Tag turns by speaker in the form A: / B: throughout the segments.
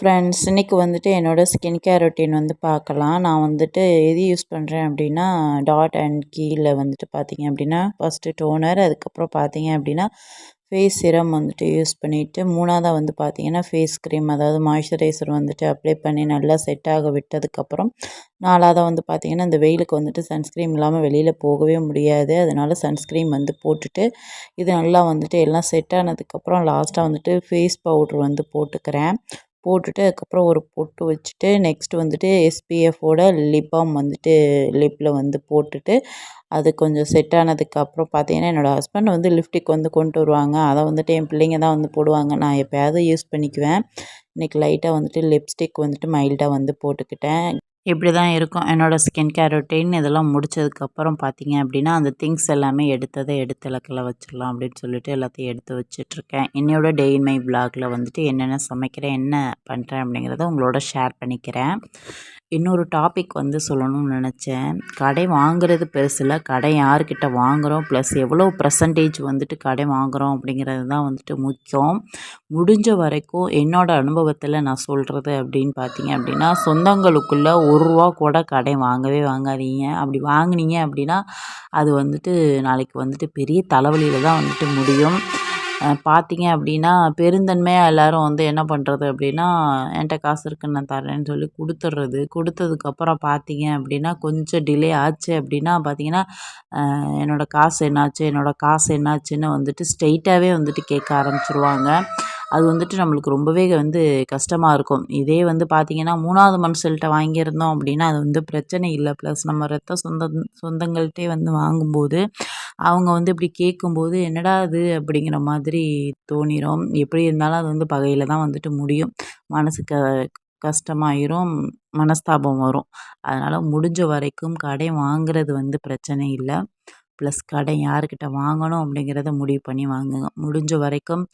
A: Friends இன்றைக்கி வந்துட்டு என்னோடய ஸ்கின் கேர் ரொட்டீன் வந்து பார்க்கலாம். நான் வந்துட்டு எது யூஸ் பண்ணுறேன் அப்படின்னா டாட் அண்ட் கீழே வந்துட்டு பார்த்தீங்க அப்படின்னா ஃபஸ்ட்டு டோனர் அதுக்கப்புறம் பார்த்தீங்க அப்படின்னா ஃபேஸ் சிரம் வந்துட்டு யூஸ் பண்ணிவிட்டு மூணாவதாக வந்து பார்த்திங்கன்னா ஃபேஸ் க்ரீம் அதாவது மாய்ஸ்சரைசர் வந்துட்டு அப்ளை பண்ணி நல்லா செட் ஆக விட்டதுக்கப்புறம் நாலாவதாக வந்து பார்த்திங்கன்னா இந்த வெயிலுக்கு வந்துட்டு சன்ஸ்க்ரீம் இல்லாமல் வெளியில் போகவே முடியாது. அதனால் சன்ஸ்க்ரீம் வந்து போட்டுட்டு இது நல்லா வந்துட்டு எல்லாம் செட் ஆனதுக்கப்புறம் லாஸ்ட்டாக வந்துட்டு ஃபேஸ் பவுட்ரு வந்து போட்டுக்கிறேன். போட்டுட்டு அதுக்கப்புறம் ஒரு பொட்டு வச்சுட்டு நெக்ஸ்ட் வந்துட்டு எஸ்பிஎஃபோட லிப் பாம் வந்துட்டு லிப்பில் வந்து போட்டுட்டு அது கொஞ்சம் செட் ஆனதுக்கப்புறம் பார்த்தீங்கன்னா என்னோடய ஹஸ்பண்ட் வந்து லிப்டிக் வந்து கொண்டு வருவாங்க. அதை வந்துட்டு என் பிள்ளைங்க தான் வந்து போடுவாங்க. நான் எப்போயாவது யூஸ் பண்ணிக்குவேன். இன்றைக்கி லைட்டாக வந்துட்டு லிப்ஸ்டிக் வந்துட்டு மைல்டாக வந்து போட்டுக்கிட்டேன். இப்படி தான் இருக்கும். என்னோடய ஸ்கின் கேர் ரொட்டீன் இதெல்லாம் முடிச்சதுக்கப்புறம் பார்த்தீங்க அப்படின்னா அந்த திங்ஸ் எல்லாமே எடுத்ததை எடுத்து இலக்கில் வச்சிடலாம் அப்படின்னு சொல்லிட்டு எல்லாத்தையும் எடுத்து வச்சிட்ருக்கேன். என்னோட டே இன் மை பிளாகில் வந்துட்டு என்னென்ன சமைக்கிறேன் என்ன பண்ணுறேன் அப்படிங்கிறத உங்களோட ஷேர் பண்ணிக்கிறேன். இன்னொரு டாபிக் வந்து சொல்லணும்னு நினச்சேன். கடை வாங்குறது பெருசில் கடை யார்கிட்ட வாங்குகிறோம் ப்ளஸ் எவ்வளோ பர்சன்டேஜ் வந்துட்டு கடை வாங்குகிறோம் அப்படிங்கிறது தான் வந்துட்டு முக்கியம். முடிஞ்ச வரைக்கும் என்னோடய அனுபவத்தில் நான் சொல்கிறது அப்படின்னு பார்த்தீங்க அப்படின்னா சொந்தங்களுக்குள்ளே ஒரு ரூபா கூட கடை வாங்கவே வாங்காதீங்க. அப்படி வாங்கினீங்க அப்படின்னா அது வந்துட்டு நாளைக்கு வந்துட்டு பெரிய தலைவலியில் தான் வந்துட்டு முடியும். பார்த்தீங்க அப்படின்னா பெருந்தன்மையாக எல்லோரும் வந்து என்ன பண்ணுறது அப்படின்னா என்கிட்ட காசு இருக்குன்னு நான் தரேன்னு சொல்லி கொடுத்துட்றது கொடுத்ததுக்கப்புறம் பார்த்தீங்க அப்படின்னா கொஞ்சம் டிலே ஆச்சு அப்படின்னா பார்த்தீங்கன்னா என்னோடய காசு என்னாச்சு? என்னோடய காசு என்னாச்சுன்னு வந்துட்டு ஸ்ட்ரெயிட்டாகவே வந்துட்டு கேட்க ஆரம்பிச்சிருவாங்க. அது வந்துட்டு நம்மளுக்கு ரொம்பவே வந்து கஷ்டமாக இருக்கும். இதே வந்து பார்த்திங்கன்னா மூணாவது மனுஷல்கிட்ட வாங்கியிருந்தோம் அப்படின்னா அது வந்து பிரச்சனை இல்லை. ப்ளஸ் நம்ம ரத்த சொந்த சொந்தங்கள்கிட்டே வந்து வாங்கும்போது அவங்க வந்து இப்படி கேட்கும்போது என்னடா அது அப்படிங்கிற மாதிரி தோணிடும் எப்படி இருந்தாலும் அது வந்து பகையில் தான் வந்துட்டு முடியும். மனசுக்கு கஷ்டமாயிரும் மனஸ்தாபம் வரும். அதனால் முடிஞ்ச வரைக்கும் கடை வாங்கிறது வந்து பிரச்சனை இல்லை. ப்ளஸ் கடை யாருக்கிட்ட வாங்கணும் அப்படிங்கிறத முடிவு பண்ணி வாங்குங்க. முடிஞ்ச வரைக்கும்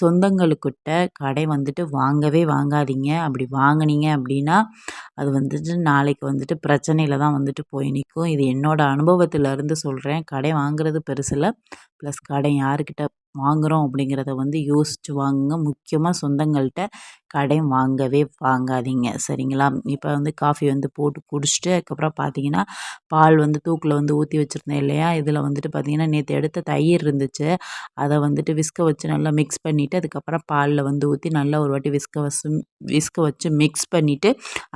A: சொந்தங்களுக்கிட்ட கடை வந்துட்டு வாங்கவே வாங்காதீங்க. அப்படி வாங்கினீங்க அப்படின்னா அது வந்துட்டு நாளைக்கு வந்துட்டு பிரச்சனையில் தான் வந்துட்டு போய் நிற்கும் இது என்னோடய அனுபவத்திலேருந்து சொல்கிறேன் கடை வாங்குறது பெருசில் ப்ளஸ் கடை யாருக்கிட்ட வாங்குகிறோம் அப்படிங்கிறத வந்து யோசித்து வாங்குங்க. முக்கியமாக சொந்தங்கள்கிட்ட கடன் வாங்கவே வாங்காதீங்க. சரிங்களா? இப்போ வந்து காஃபி வந்து போட்டு குடிச்சிட்டு அதுக்கப்புறம் பார்த்தீங்கன்னா பால் வந்து தூக்கில் வந்து ஊற்றி வச்சுருந்தேன் இல்லையா? இதில் வந்துட்டு பார்த்திங்கன்னா நேற்று எடுத்த தயிர் இருந்துச்சு. அதை வந்துட்டு விஸ்க வச்சு நல்லா மிக்ஸ் பண்ணிவிட்டு அதுக்கப்புறம் பாலில் வந்து ஊற்றி நல்லா ஒரு வாட்டி விஸ்க வச்சு விஸ்க வச்சு மிக்ஸ் பண்ணிவிட்டு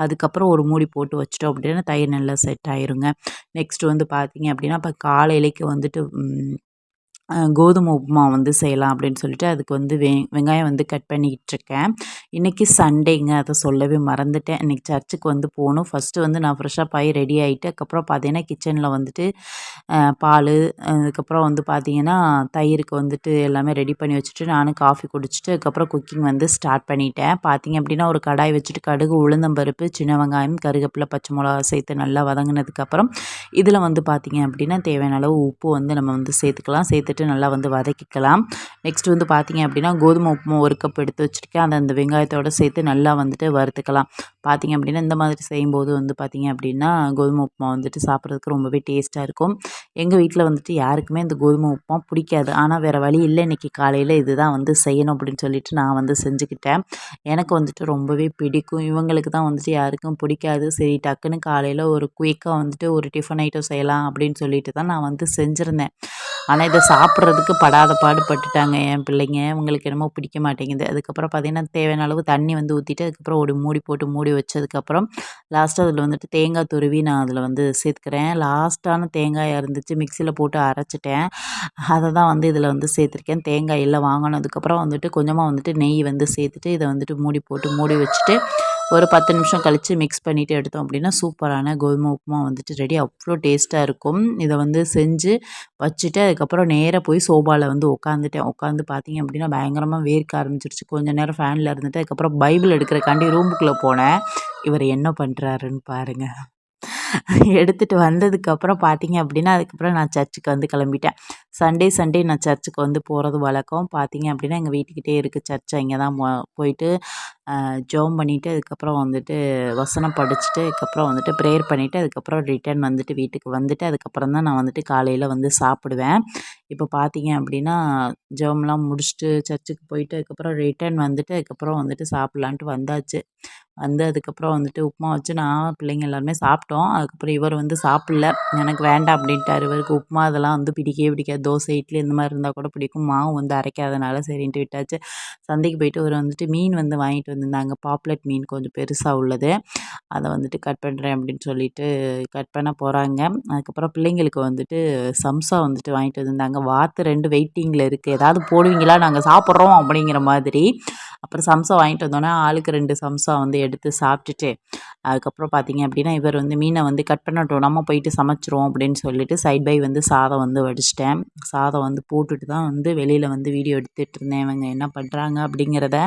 A: அதுக்கப்புறம் ஒரு மூடி போட்டு வச்சிட்டோம் அப்படின்னா தயிர் நல்லா செட் ஆயிருங்க. நெக்ஸ்ட் வந்து பார்த்திங்க அப்படின்னா இப்போ காலையிலைக்கு வந்துட்டு கோதுமை உப்புமா வந்து செய்யலாம் அப்படின்னு சொல்லிட்டு அதுக்கு வந்து வெ வெங்காயம் வந்து கட் பண்ணிக்கிட்டுருக்கேன். இன்றைக்கி சண்டேங்க அதை சொல்லவே மறந்துட்டேன். இன்றைக்கி சர்ச்சுக்கு வந்து போகணும். ஃபஸ்ட்டு வந்து நான் ஃப்ரெஷ்ஷாக ஆகி ரெடி ஆகிட்டு அதுக்கப்புறம் பார்த்தீங்கன்னா கிச்சனில் வந்துட்டு பால் அதுக்கப்புறம் வந்து பார்த்திங்கன்னா தயிருக்கு வந்துட்டு எல்லாமே ரெடி பண்ணி வச்சுட்டு நானும் காஃபி குடிச்சிட்டு அதுக்கப்புறம் குக்கிங் வந்து ஸ்டார்ட் பண்ணிட்டேன். பார்த்திங்க அப்படின்னா ஒரு கடாய் வச்சுட்டு கடுகு உளுந்தம்பருப்பு சின்ன வெங்காயம் கருகப்பிலை பச்சை மிளகா சேர்த்து நல்லா வதங்கினதுக்கப்புறம் இதில் வந்து பார்த்திங்க அப்படின்னா தேவையான அளவு உப்பு வந்து நம்ம வந்து சேர்த்துக்கலாம். சேர்த்துட்டு வந்துட்டு நல்லா வந்து வதக்கிக்கலாம். நெக்ஸ்ட் வந்து பார்த்திங்க அப்படின்னா கோதுமை உப்புமா ஒரு கப் எடுத்து வச்சுருக்கேன். அதை அந்த வெங்காயத்தோடு சேர்த்து நல்லா வந்துட்டு வறுத்துக்கலாம். பார்த்திங்க அப்படின்னா இந்த மாதிரி செய்யும்போது வந்து பார்த்திங்க அப்படின்னா கோதுமை உப்புமா வந்துட்டு சாப்பிட்றதுக்கு ரொம்பவே டேஸ்ட்டாக இருக்கும். எங்கள் வீட்டில் வந்துட்டு யாருக்குமே இந்த கோதுமை உப்புமா பிடிக்காது. ஆனால் வேறு வழி இல்லை. இன்றைக்கி காலையில் இதுதான் வந்து செய்யணும் அப்படின்னு சொல்லிட்டு நான் வந்து செஞ்சுக்கிட்டேன். எனக்கு வந்துட்டு ரொம்பவே பிடிக்கும். இவங்களுக்கு தான் வந்துட்டு யாருக்கும் பிடிக்காது. சரி டக்குன்னு காலையில் ஒரு குயிக்காக வந்துட்டு ஒரு டிஃபன் ஐட்டம் செய்யலாம் அப்படின்னு சொல்லிட்டு தான் நான் வந்து செஞ்சுருந்தேன். ஆனால் இதை சாப்பிட்றதுக்கு படாத பாடு பட்டுட்டாங்க என் பிள்ளைங்க. உங்களுக்கு என்னமோ பிடிக்க மாட்டேங்குது. அதுக்கப்புறம் பார்த்திங்கன்னா தேவையான அளவு தண்ணி வந்து ஊற்றிட்டு அதுக்கப்புறம் ஒரு மூடி போட்டு மூடி வச்சதுக்கப்புறம் லாஸ்ட்டாக அதில் வந்துட்டு தேங்காய் துருவி நான் அதில் வந்து சேர்த்துக்கிறேன். லாஸ்ட்டான தேங்காய் இருந்துச்சு மிக்சியில் போட்டு அரைச்சிட்டேன். அதை தான் வந்து இதில் வந்து சேர்த்துருக்கேன். தேங்காய் எல்லாம் வாங்கினதுக்கப்புறம் வந்துட்டு கொஞ்சமாக வந்துட்டு நெய் வந்து சேர்த்துட்டு இதை வந்துட்டு மூடி போட்டு மூடி வச்சுட்டு ஒரு பத்து நிமிஷம் கழித்து மிக்ஸ் பண்ணிவிட்டு எடுத்தோம் அப்படின்னா சூப்பரான கோதுமை உப்புமா வந்துட்டு ரெடி அவ்வளோ டேஸ்ட்டாக இருக்கும். இதை வந்து செஞ்சு வச்சுட்டு அதுக்கப்புறம் நேராக போய் சோபாவில் வந்து உட்காந்துட்டேன் உட்காந்து பார்த்தீங்க அப்படின்னா பயங்கரமாக வேர்க்க ஆரம்பிச்சிருச்சு. கொஞ்சம் நேரம் ஃபேனில் இருந்துட்டு அதுக்கப்புறம் பைபிள் எடுக்கிறக்காண்டி ரூமுக்குள்ளே போனேன். இவர் என்ன பண்ணுறாருன்னு பாருங்கள் எடுத்துகிட்டு வந்ததுக்கப்புறம் பார்த்தீங்க அப்படின்னா அதுக்கப்புறம் நான் சர்ச்சுக்கு வந்து கிளம்பிட்டேன். சண்டே சண்டே நான் சர்ச்சுக்கு வந்து போகிறது வழக்கம். பார்த்தீங்க அப்படின்னா எங்கள் வீட்டுக்கிட்டே இருக்குது சர்ச். அங்கே தான் போயிட்டு ஜோம் பண்ணிவிட்டு அதுக்கப்புறம் வந்துட்டு வசனம் படிச்சுட்டு அதுக்கப்புறம் வந்துட்டு ப்ரேயர் பண்ணிவிட்டு அதுக்கப்புறம் ரிட்டர்ன் வந்துட்டு வீட்டுக்கு வந்துட்டு அதுக்கப்புறம் தான் நான் வந்துட்டு காலையில் வந்து சாப்பிடுவேன். இப்போ பார்த்தீங்க அப்படின்னா ஜெபம்லாம் முடிச்சுட்டு சர்ச்சுக்கு போயிட்டு அதுக்கப்புறம் ரிட்டர்ன் வந்துட்டு அதுக்கப்புறம் வந்துட்டு சாப்பிட்லான்ட்டு வந்தாச்சு. வந்து அதுக்கப்புறம் வந்துட்டு உப்புமா வச்சு நான் பிள்ளைங்க எல்லாருமே சாப்பிட்டோம். அதுக்கப்புறம் இவர் வந்து சாப்பிட்ல. எனக்கு வேண்டாம் அப்படின்ட்டார். இவருக்கு உப்புமா அதெல்லாம் வந்து பிடிக்கவே பிடிக்காது. தோசை இட்லி இந்த மாதிரி இருந்தால் கூட பிடிக்கும். மாவு வந்து அரைக்காதனால சரின்ட்டு விட்டாச்சு. சந்தைக்கு போயிட்டு ஒரு வந்துட்டு மீன் வந்து வாங்கிட்டு வந்திருந்தாங்க. பாப்லெட் மீன் கொஞ்சம் பெருசாக உள்ளது. அதை வந்துட்டு கட் பண்ணுறேன் அப்படின்னு சொல்லிட்டு கட் பண்ண போகிறாங்க அதுக்கப்புறம் பிள்ளைங்களுக்கு வந்துட்டு சம்சா வந்துட்டு வாங்கிட்டு வந்திருந்தாங்க. வாத்து ரெண்டு வெயிட்டிங்கில் இருக்குது ஏதாவது போடுவீங்களா? நாங்கள் சாப்பிட்றோம் அப்படிங்கிற மாதிரி. அப்புறம் சம்சா வாங்கிட்டு வந்தோன்னே ஆளுக்கு ரெண்டு சம்சா வந்து எடுத்து சாப்பிட்டுட்டு அதுக்கப்புறம் பார்த்தீங்க அப்படின்னா இவர் வந்து மீனை வந்து கட் பண்ணட்டும் நம்ம போயிட்டு சமைச்சிரும் அப்படின்னு சொல்லிட்டு சைட் பை வந்து சாதம் வந்து வடிச்சிட்டேன். சாதம் வந்து போட்டுட்டு தான் வந்து வெளியில் வந்து வீடியோ எடுத்துகிட்டு இருந்தேன். இவங்க என்ன பண்ணுறாங்க அப்படிங்கிறத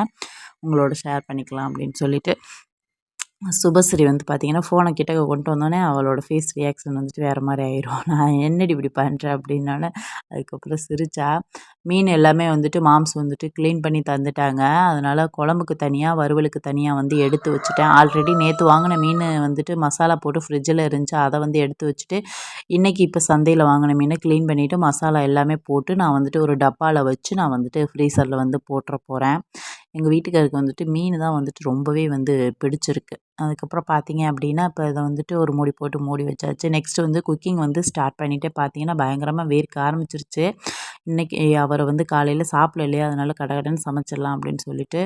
A: உங்களோட ஷேர் பண்ணிக்கலாம் அப்படின்னு சொல்லிட்டு சுபஸ்ரீ வந்து பார்த்திங்கன்னா ஃபோனை கிட்ட கொண்டு வந்தோடனே அவளோட ஃபேஸ் ரியாக்ஷன் வந்துட்டு வேறு மாதிரி ஆயிரும். நான் என்னடி இப்படி பண்ணுறேன் அப்படின்னோடனே அதுக்கப்புறம் சிரிச்சா மீன் எல்லாமே வந்துட்டு மாம்ஸ் வந்துட்டு க்ளீன் பண்ணி தந்துட்டாங்க. அதனால் குழம்புக்கு தனியாக வறுவலுக்கு தனியாக வந்து எடுத்து வச்சுட்டேன். ஆல்ரெடி நேற்று வாங்கின மீன் வந்துட்டு மசாலா போட்டு ஃப்ரிட்ஜில் இருந்துச்சு. அதை வந்து எடுத்து வச்சுட்டு இன்றைக்கி இப்போ சந்தையில் வாங்கின மீனை க்ளீன் பண்ணிவிட்டு மசாலா எல்லாமே போட்டு நான் வந்துட்டு ஒரு டப்பாவில் வச்சு நான் வந்துட்டு ஃப்ரீசரில் வந்து போட்டுற போகிறேன் எங்கள் வீட்டுக்காருக்கு வந்துட்டு மீன் தான் வந்துட்டு ரொம்பவே வந்து பிடிச்சிருக்கு. அதுக்கப்புறம் பார்த்தீங்க அப்படின்னா இப்போ இதை வந்துட்டு ஒரு மூடி போட்டு மூடி வச்சாச்சு. நெக்ஸ்ட்டு வந்து குக்கிங் வந்து ஸ்டார்ட் பண்ணிகிட்டே பார்த்தீங்கன்னா பயங்கரமாக வேர்க்க ஆரம்பிச்சிருச்சு. இன்றைக்கி அவரை வந்து காலையில் சாப்பிடல இல்லையா? அதனால் கடகடன்னு சமைச்சிடலாம் அப்படின்னு சொல்லிட்டு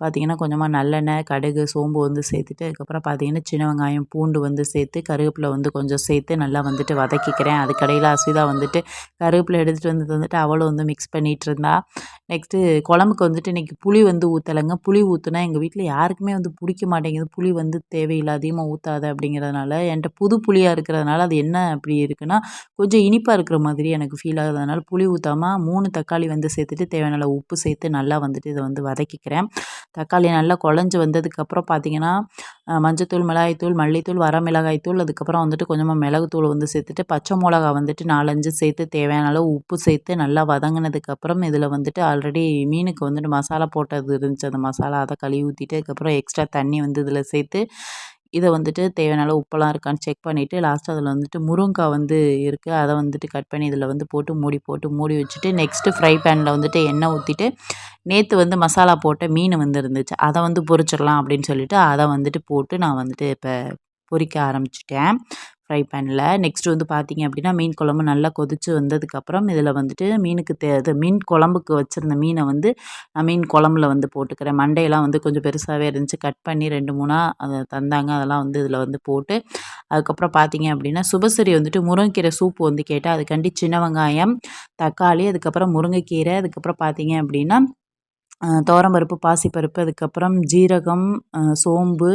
A: பார்த்திங்கன்னா கொஞ்சமாக நல்லெண்ணெய் கடுகு சோம்பு வந்து சேர்த்துட்டு அதுக்கப்புறம் பார்த்திங்கன்னா சின்ன வெங்காயம் பூண்டு வந்து சேர்த்து கருவேப்பிலை வந்து கொஞ்சம் சேர்த்து நல்லா வந்துட்டு வதக்கிக்கிறேன். அதுக்கடையில் அஸ்விதா வந்துட்டு கருவேப்பிலை எடுத்துகிட்டு வந்து வந்துட்டு அவளும் வந்து மிக்ஸ் பண்ணிகிட்டு இருந்தா. நெக்ஸ்ட்டு குழம்புக்கு வந்துட்டு இன்றைக்கி புளி வந்து ஊற்றலைங்க புளி ஊற்றுனா எங்கள் வீட்டில் யாருக்குமே வந்து பிடிக்க மாட்டேங்குது. புளி வந்து தேவையில்லை. அதிகமாக ஊற்றாத அப்படிங்கிறதுனால என்கிட்ட புது புளியாக இருக்கிறதுனால அது என்ன அப்படி இருக்குன்னா கொஞ்சம் இனிப்பாக இருக்கிற மாதிரி எனக்கு ஃபீல் ஆகுதுனால புளி ஊற்றாமல் மூணு தக்காளி வந்து சேர்த்துட்டு தேவையான உப்பு சேர்த்து நல்லா வந்துட்டு இதை வந்து வதக்கிக்கிறேன். தக்காளி நல்லா குழஞ்சி வந்ததுக்கப்புறம் பார்த்திங்கன்னா மஞ்சத்தூள் மிளகாய்த்தூள் மல்லித்தூள் வரமிளகாய்த்தூள் அதுக்கப்புறம் வந்துட்டு கொஞ்சமாக மிளகுத்தூள் வந்து சேர்த்துட்டு பச்சை மிளகா வந்துட்டு நாலஞ்சு சேர்த்து தேவையான அளவு உப்பு சேர்த்து நல்லா வதங்கினதுக்கப்புறம் இதில் வந்துட்டு ஆல்ரெடி மீனுக்கு வந்துட்டு மசாலா போட்டது இருந்துச்சு. அந்த மசாலா அதை கழுவி ஊற்றிட்டு அதுக்கப்புறம் எக்ஸ்ட்ரா தண்ணி வந்து இதில் சேர்த்து இதை வந்துட்டு தேவையான அளவு உப்பெல்லாம் இருக்கான்னு செக் பண்ணிவிட்டு லாஸ்ட்டு அதில் வந்துட்டு முருங்காய் வந்து இருக்குது அதை வந்துட்டு கட் பண்ணி இதில் வந்து போட்டு மூடி போட்டு மூடி வச்சுட்டு நெக்ஸ்ட்டு ஃப்ரை பேனில் வந்துட்டு எண்ணெய் ஊற்றிட்டு நேற்று வந்து மசாலா போட்ட மீன் வந்து இருந்துச்சு. அதை வந்து பொரிச்சிடலாம் அப்படின்னு சொல்லிட்டு அதை வந்துட்டு போட்டு நான் வந்துட்டு இப்போ பொரிக்க ஆரம்பிச்சிட்டேன். ஃப்ரை பேனில் நெக்ஸ்ட்டு வந்து பார்த்திங்க அப்படின்னா மீன் குழம்பு நல்லா கொதித்து வந்ததுக்கப்புறம் இதில் வந்துட்டு மீனுக்கு தே இது மீன் குழம்புக்கு வச்சுருந்த மீனை வந்து நான் மீன் குழம்புல வந்து போட்டுக்கிறேன். மண்டையெல்லாம் வந்து கொஞ்சம் பெருசாகவே இருந்துச்சு. கட் பண்ணி ரெண்டு மூணாக அதை தந்தாங்க. அதெல்லாம் வந்து இதில் வந்து போட்டு அதுக்கப்புறம் பார்த்திங்க அப்படின்னா சுபசரி வந்துட்டு முருங்கைக்கீரை சூப்பு வந்து கேட்டால் அதுக்காண்டி சின்ன வெங்காயம் தக்காளி அதுக்கப்புறம் முருங்கைக்கீரை அதுக்கப்புறம் பார்த்திங்க அப்படின்னா துவரம்பருப்பு பாசிப்பருப்பு அதுக்கப்புறம் ஜீரகம் சோம்பு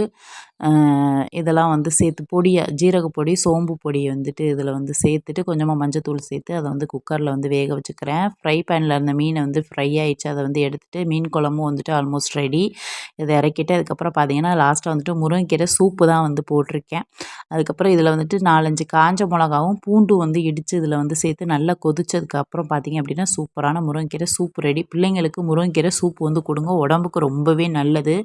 A: இதெல்லாம் வந்து சேர்த்து பொடியை ஜீரகப்பொடி சோம்பு பொடியை வந்துட்டு இதில் வந்து சேர்த்துட்டு கொஞ்சமாக மஞ்சத்தூள் சேர்த்து அதை வந்து குக்கரில் வந்து வேக வச்சுக்கிறேன். ஃப்ரை பேனில் இருந்த மீனை வந்து ஃப்ரை ஆகிடுச்சு அதை வந்து எடுத்துகிட்டு மீன் குழம்பும் வந்துட்டு ஆல்மோஸ்ட் ரெடி இதை இறக்கிட்டு அதுக்கப்புறம் பார்த்தீங்கன்னா லாஸ்ட்டாக வந்துட்டு முருங்கைக்கீரை சூப்பு தான் வந்து போட்டிருக்கேன். அதுக்கப்புறம் இதில் வந்துட்டு நாலஞ்சு காஞ்ச மிளகாவும் பூண்டு வந்து இடித்து இதில் வந்து சேர்த்து நல்லா கொதிச்சதுக்கப்புறம் பார்த்திங்க அப்படின்னா சூப்பரான முருங்கைக்கீரை சூப் ரெடி பிள்ளைங்களுக்கு முருங்கைக்கீரை சூப் வந்து கொடுங்க. உடம்புக்கு ரொம்பவே நல்லது.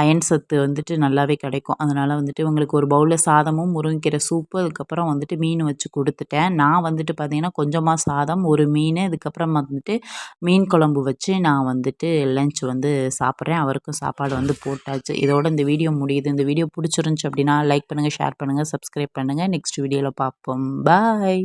A: அயன் சத்து வந்துட்டு நல்லாவே கிடைக்கும். இருக்கும். அதனால் வந்துட்டு இவங்களுக்கு ஒரு பவுலில் சாதமும் முருங்கைக்கீரை சூப்பு அதுக்கப்புறம் வந்துட்டு மீன் வச்சு கொடுத்துட்டேன். நான் வந்துட்டு பார்த்திங்கன்னா கொஞ்சமாக சாதம் ஒரு மீன் இதுக்கப்புறம் வந்துட்டு மீன் குழம்பு வச்சு நான் வந்துட்டு லஞ்ச் வந்து சாப்பிட்றேன். அவருக்கும் சாப்பாடு வந்து போட்டாச்சு. இதோட இந்த வீடியோ முடியுது. இந்த வீடியோ பிடிச்சிருந்துச்சி அப்படின்னா லைக் பண்ணுங்கள் ஷேர் பண்ணுங்கள் சப்ஸ்கிரைப் பண்ணுங்கள் நெக்ஸ்ட் வீடியோவில் பார்ப்போம். பாய்